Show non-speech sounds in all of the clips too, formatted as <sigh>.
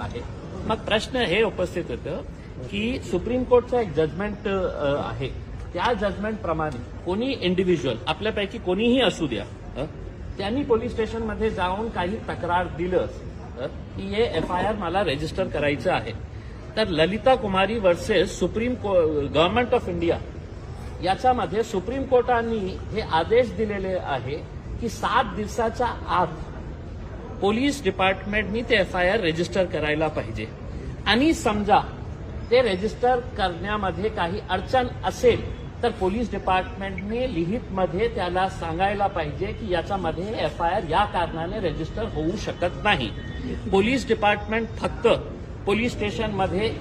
आहे. मग प्रश्न हे उपस्थित होतं की सुप्रीम कोर्टचं एक जजमेंट आहे. त्या जजमेंट प्रमाणे कोणी इंडिव्हिज्युअल आपल्यापैकी कोणीही असू द्या त्यांनी पोलीस स्टेशनमध्ये जाऊन काही तक्रार दिलं की हे एफ आय आर मला रजिस्टर करायचं आहे. तर Lalita Kumari versus supreme government of India याच्यामध्ये सुप्रीम कोर्टाने हे आदेश दिलेले आहे की सात दिवसाच्या आत पोलीस डिपार्टमेंटनी ते एफ आय आर रजिस्टर करायला पाहिजे. आणि समजा ते रजिस्टर करण्यामध्ये काही अडचण असेल तर पोलीस डिपार्टमेंटने लिहितमध्ये त्याला सांगायला पाहिजे की याच्यामध्ये एफ आय आर या कारणाने रजिस्टर होऊ शकत नाही. पोलीस डिपार्टमेंट फक्त पोलीस स्टेशनमध्ये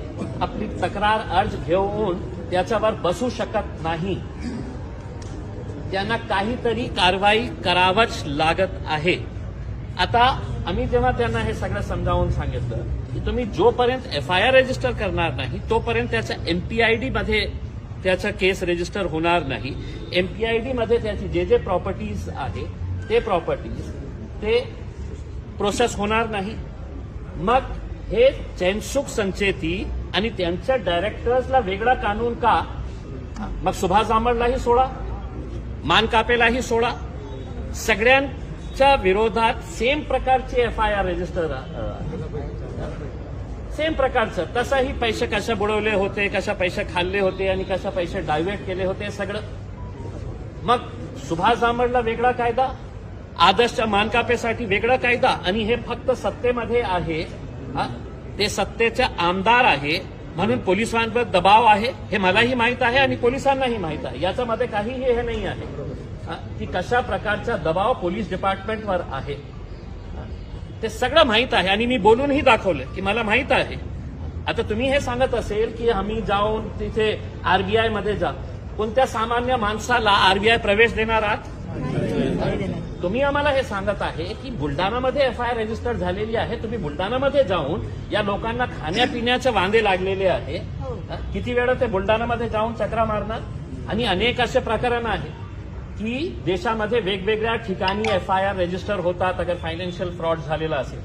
आपली तक्रार अर्ज घेऊन त्याच्यावर बसू शकत नाही. त्यांना काहीतरी कारवाई करावंच लागत आहे. आता आम्ही जेव्हा त्यांना हे सगळं समजावून सांगितलं की तुम्ही जोपर्यंत एफ आय आर रजिस्टर करणार नाही तोपर्यंत त्याच्या एमपीआयडी मध्ये त्याचा केस रजिस्टर होणार नाही. एमपीआयडी मध्ये त्याची जे जे प्रॉपर्टीज आहे ते प्रॉपर्टीज ते प्रोसेस होणार नाही. मग हे चैनसुख संचेती आणि त्यांच्या डायरेक्टर्सला वेगळा कानून का? मग सुभाष जांभळलाही सोडा मानकापेलाही सोडा. सगळ्यां च्या विरोधात सेम प्रकारचे F I R register same प्रकारचं. तसंही पैसे कशा बुडवले होते कशा पैसे खाल्ले होते आणि कशा पैसे डायव्हर्ट केले होते सगळं. मग सुभाष जांभळला वेगळा कायदा आदर्शच्या मानकापेसाठी वेगळा कायदा आणि हे फक्त सत्तेमध्ये आहे ते सत्तेचे आमदार आहे म्हणून पोलिसांवर दबाव आहे हे मलाही माहीत आहे आणि पोलिसांनाही माहीत आहे. याच्यामध्ये काहीही हे नाही आहे. की कशा प्रकारचा दबाव पोलीस डिपार्टमेंटवर आहे? ते सगळं माहीत आहे आणि मी बोलूनही दाखवलं की मला माहीत आहे. आता तुम्ही हे सांगत असेल की आम्ही जाऊन तिथे आरबीआयमध्ये जा. कोणत्या सामान्य माणसाला आरबीआय प्रवेश देणार आहात? तुम्ही आम्हाला हे सांगत आहे की बुलढाणामध्ये एफ आय आर रजिस्टर झालेली आहे. तुम्ही बुलढाणामध्ये जाऊन या लोकांना खाण्यापिण्याचे वांदे लागलेले आहे. हा? किती वेळा ते बुलढाणामध्ये जाऊन चक्रा मारणार? आणि अनेक असे प्रकरण आहे. की देशामध्ये वेगवेगळ्या ठिकाणी एफ आय आर रजिस्टर होतात अगर फायनान्शियल फ्रॉड झालेला असेल.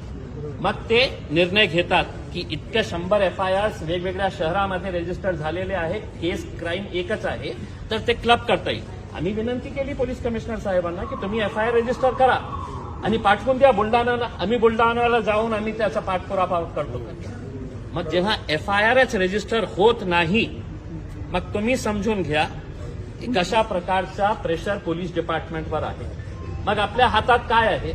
मग ते निर्णय घेतात की इतक्या शंभर एफ आय आर वेगवेगळ्या शहरामध्ये रजिस्टर झालेले आहे केस क्राईम एकच आहे तर ते क्लब करता येईल. आम्ही विनंती केली पोलीस कमिशनर साहेबांना की तुम्ही एफ आय आर रजिस्टर करा आणि पाठवून द्या बुलढाणाला आम्ही बुलढाणाला जाऊन आम्ही त्याचा पाठपुरावा करतो. मग जेव्हा एफ आय आरच रजिस्टर होत नाही मग तुम्ही समजून घ्या कशा प्रकारचा प्रेशर पोलीस डिपार्टमेंटवर आहे? मग आपल्या हातात काय आहे?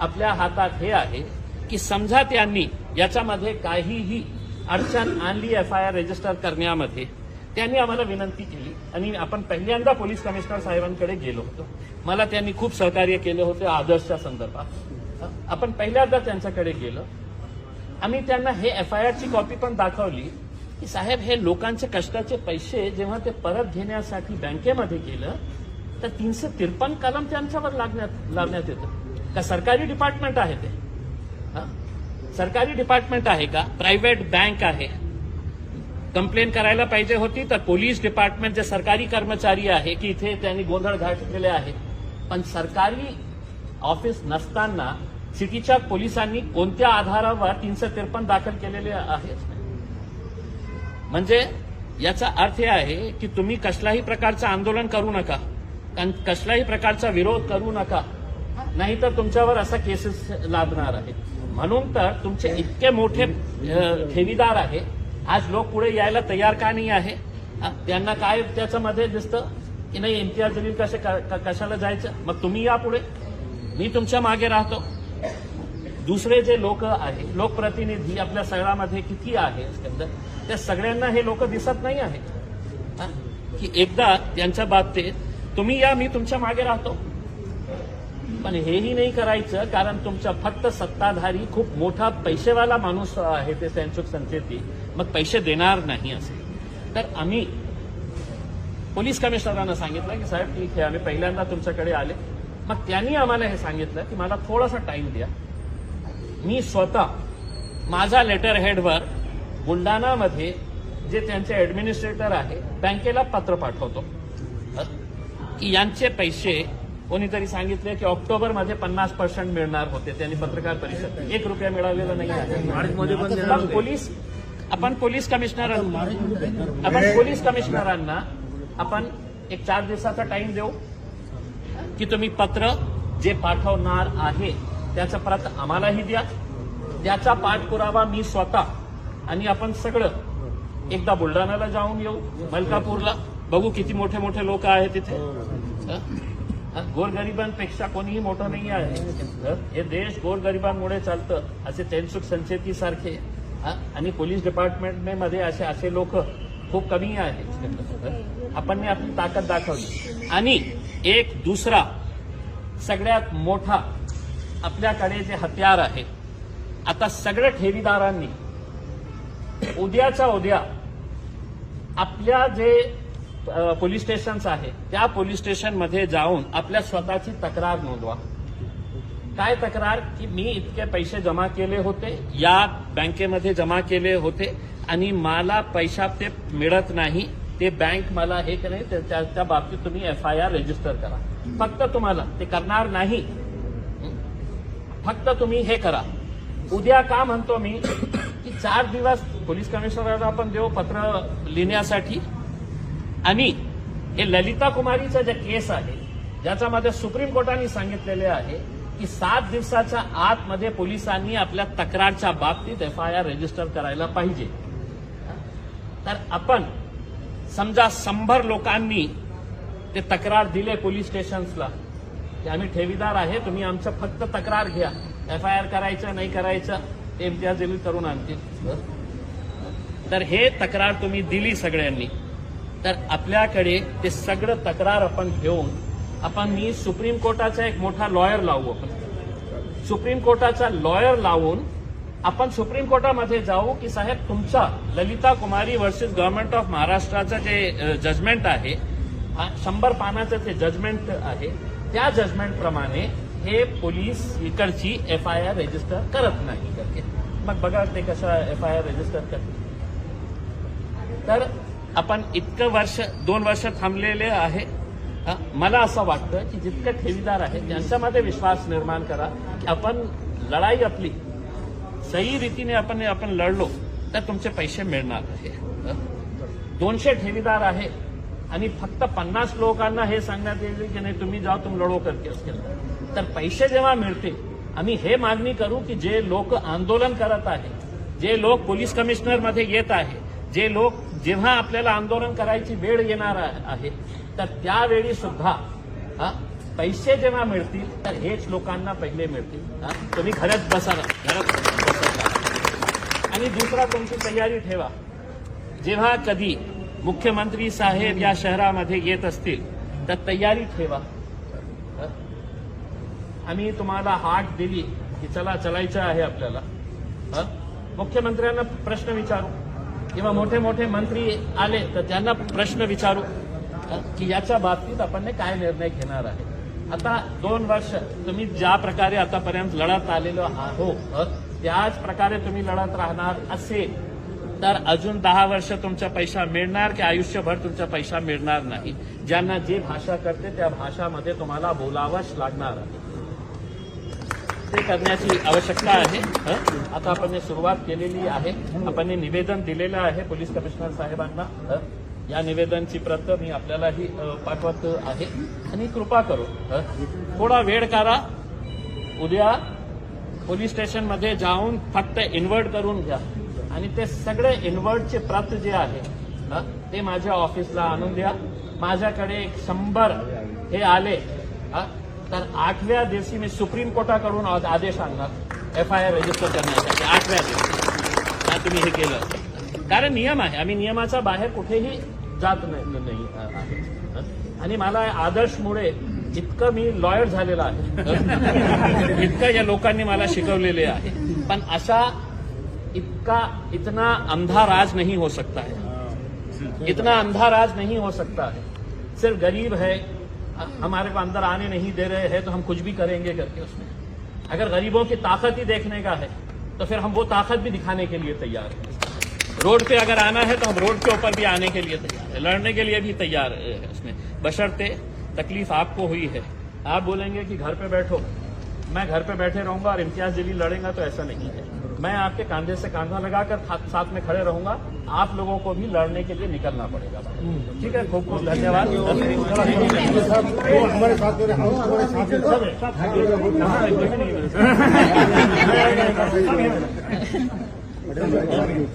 आपल्या हातात हे आहे की समजा त्यांनी याच्यामध्ये काहीही अडचण आणली एफ आय आर रजिस्टर करण्यामध्ये त्यांनी आम्हाला विनंती केली. आणि आपण पहिल्यांदा पोलीस कमिशनर साहेबांकडे गेलो होतो. मला त्यांनी खूप सहकार्य केले होते आदर्शच्या संदर्भात. आपण पहिल्यांदा त्यांच्याकडे गेलो. आम्ही त्यांना हे एफ आय आरची कॉपी पण दाखवली. की साहेब हे लोकांचे कष्टाचे पैसे जेव्हा ते परत घेण्यासाठी बँकेमध्ये गेलं तर तीनशे तिरपन्न कलम त्यांच्यावर लागण्यात लावण्यात येतं. का सरकारी डिपार्टमेंट आहे ते? हा? सरकारी डिपार्टमेंट आहे का? प्रायव्हेट बँक आहे. कंप्लेन करायला पाहिजे होती तर पोलीस डिपार्टमेंट जे सरकारी कर्मचारी आहे की इथे त्यांनी गोंधळ घातलेले आहे. पण सरकारी ऑफिस नसताना सिटीच्या पोलिसांनी कोणत्या आधारावर तीनशे तिरपन्न दाखल केलेले आहेत? म्हणजे याचा अर्थ हे आहे की तुम्ही कसलाही प्रकारचं आंदोलन करू नका. कारण कसलाही प्रकारचा विरोध करू नका. नाहीतर तुमच्यावर असा केसेस लाभणार आहे म्हणून तर तुमचे इतके मोठे ठेवीदार आहे. आज लोक पुढे यायला तयार का नाही आहे? त्यांना काय त्याच्यामध्ये दिसतं? की नाही इम्तियाज जलील कसे क- कशाला जायचं? मग तुम्ही या पुढे. मी तुमच्या मागे राहतो. दुसरे जे लोक आहे लोकप्रतिनिधी आपल्या सगळ्यामध्ये किती आहे त्या सगळ्यांना हे लोक दिसत नाही आहेत. की एकदा त्यांच्या बाबतीत तुम्ही या मी तुमच्या मागे राहतो. पण हेही नाही करायचं कारण तुमच्या फक्त सत्ताधारी खूप मोठा पैसेवाला माणूस आहे ते सेन्सुक संचेती. मग पैसे देणार नाही असे. तर आम्ही पोलीस कमिशनरांना सांगितलं की साहेब ठीक आहे आम्ही पहिल्यांदा तुमच्याकडे आले. मग त्यांनी आम्हाला हे सांगितलं की मला थोडासा टाइम द्या. मी स्वतः माझा लेटर हेडवर बुलढाणामध्ये जे त्यांचे ऍडमिनिस्ट्रेटर आहे बँकेला पत्र पाठवतो. की यांचे पैसे कोणीतरी सांगितले की ऑक्टोबरमध्ये पन्नास पर्सेंट मिळणार होते. त्यांनी पत्रकार परिषद एक रुपया मिळालेला नाही आहे. पोलीस आपण पोलीस कमिशनर आपण पोलीस कमिशनरांना आपण एक चार दिवसाचा टाइम देऊ की तुम्ही पत्र जे पाठवणार आहे त्याचा प्रात आम्हालाही द्या. त्याचा पाठपुरावा मी स्वतः आणि आपण सगळं एकदा बुलढाण्याला जाऊन येऊ मलकापूरला. बघू किती मोठे मोठे लोक आहेत तिथे गोरगरिबांपेक्षा कोणीही मोठं नाही आहे हे देश गोरगरिबांमुळे चालतं. असे तेनसुख संचेती सारखे आणि पोलीस डिपार्टमेंटमध्ये असे असे लोक खूप कमी आहेत. आपण आपली ताकद दाखवली. आणि एक दुसरा सगळ्यात मोठा आपल्याकडे जे हत्यार आहे आता सगळ्या ठेवीदारांनी उद्याच्या उद्या आपल्या जे पोलीस स्टेशन्स आहे त्या पोलीस स्टेशनमध्ये जाऊन आपल्या स्वतःची तक्रार नोंदवा. काय तक्रार? की मी इतके पैसे जमा केले होते या बँकेमध्ये जमा केले होते आणि मला पैसा ते मिळत नाही ते बँक मला हे की नाही त्या त्या बाबतीत तुम्ही एफ आय आर रजिस्टर करा. फक्त तुम्हाला ते करणार नाही. फक्त तुम्ही हे करा. उद्या का म्हणतो मी की चार दिवस पोलीस कमिशनरला आपण देऊ पत्र लिहिण्यासाठी. आणि हे ललिता कुमारीचं जे केस आहे ज्याच्यामध्ये सुप्रीम कोर्टाने सांगितलेले आहे की सात दिवसाच्या आतमध्ये पोलिसांनी आपल्या तक्रारच्या बाबतीत एफ आय आर रजिस्टर करायला पाहिजे. तर आपण समजा शंभर लोकांनी ते तक्रार दिले पोलीस स्टेशन्सला की आम्ही ठेवीदार आहे तुम्ही आमचं फक्त तक्रार घ्या. एफ आय आर करायचं नाही करायचं ते इम्तियाज जलील करून आणतील. तर हे तक्रार तुम्ही दिली सगळ्यांनी. तर आपल्याकडे ते सगळं तक्रार आपण घेऊन आपण मी सुप्रीम कोर्टाचा एक मोठा लॉयर लावू आपण. सुप्रीम कोर्टाचा लॉयर लावून आपण सुप्रीम कोर्टामध्ये जाऊ की साहेब तुमचा Lalita Kumari versus government of महाराष्ट्राचं जे जजमेंट आहे हा शंभर पानाचं ते जजमेंट आहे. त्या जजमेंट प्रमाणे हे पोलीस इकडची एफ आय आर रजिस्टर करत नाही. करते मग बघा ते कसं एफ आय आर रजिस्टर करते तर आपण इतकं वर्ष दोन वर्ष थांबलेले आहे. मला असं वाटतं की जितकं ठेवीदार आहेत त्यांच्यामध्ये विश्वास निर्माण करा की आपण लढाई आपली सही रीतीने आपण आपण लढलो तर तुमचे पैसे मिळणार आहे. दोनशे ठेवीदार आहे. आणि फक्त पन्नास लोकांना हे सांगण्यात येईल की नाही तुम्ही जा तुम लढो करके उसके तर पैसे जेव्हा मिळतील आम्ही हे मागणी करू की जे लोक आंदोलन करत आहे जे लोक पोलीस कमिशनरमध्ये येत आहे जे लोक जेव्हा आपल्याला आंदोलन करायची वेळ येणार आहे तर त्यावेळी सुद्धा पैसे जेव्हा मिळतील तर हेच लोकांना पहिले मिळतील. तुम्ही घरात बसा घरात बसा. आणि दुसरा तुमची तयारी ठेवा. जेव्हा कधी मुख्यमंत्री साहेब या शहरामध्ये येत असतील तर तयारी ठेवा. हं? आम्ही तुम्हाला हाट दिली की चला चलायचं आहे आपल्याला. हं? मुख्यमंत्र्यांना प्रश्न विचारू. किंवा मोठे मोठे मंत्री आले तर त्यांना प्रश्न विचारू. की याच्या बाबतीत आपण काय निर्णय घेणार आहे? आता दोन वर्ष तुम्ही ज्या प्रकारे आतापर्यंत लढत आलेलो आहो हं? त्याच प्रकारे तुम्ही लढत राहणार असेल. तर अजून दहा वर्ष तुमचा पैसा मिळणार की आयुष्यभर तुमचा पैसा मिळणार नाही? ज्यांना जे भाषा करते त्या भाषामध्ये तुम्हाला बोलावंच लागणार. आहे ते करण्याची आवश्यकता आहे. हं? आता आपण सुरुवात केलेली आहे. आपण निवेदन दिलेलं आहे पोलीस कमिशनर साहेबांना. हं? या निवेदनची प्रत मी आपल्यालाही पाठवत आहे. आणि कृपा करू. हं? थोडा वेळ करा. उद्या पोलीस स्टेशनमध्ये जाऊन फक्त इन्व्हर्ट करून घ्या. आणि ते सगळे इन्व्हर्टचे प्रत जे आहे ते माझ्या ऑफिसला आणून द्या. माझ्याकडे एक शंभर हे आले हं, तर आठव्या दिवशी मी सुप्रीम कोर्टाकडून आदेश आणणार एफ आय आर रजिस्टर करण्यासाठी आठव्या दिवशी. तुम्ही हे केलं? कारण नियम आहे. आम्ही नियमाच्या बाहेर कुठेही जात नाही? आणि मला आदर्शमुळे इतकं मी लॉयर झालेला आहे. <laughs> इतकं या लोकांनी मला शिकवलेले आहे. पण अशा इतका, इतना अंधा राज नहीं हो सकता है। इतना अंधा राज नहीं हो सकता है। सिर्फ़ गरीब है। हमारे को अंदर आने नहीं दे रहे हैं तो हम कुछ भी करेंगे करके उसमें। अगर गरीबों की ताकत ही देखने का है तो फिर हम वो ताकत भी दिखाने के लिए तैयार हैं। रोड पे अगर आना है तो हम रोड के ऊपर भी आने के लिए तैयार है। लड़ने के लिए भी तैयार है उसमें। बशर्ते तकलीफ़ आपको हुई है। आप बोलेंगे कि घर पे बैठो। मैं घर पे बैठे रहूँगा और इम्तियाज़ जलील लड़ेगा तो ऐसा नहीं है। मैं आपके कांधे से कांधा लगाकर साथ- में खड़े रहूँगा आप लोगों को भी लड़ने के लिए निकलना पड़ेगा ठीक है खूब खूब धन्यवाद हमारे साथ हमारे सब है हाँ, है।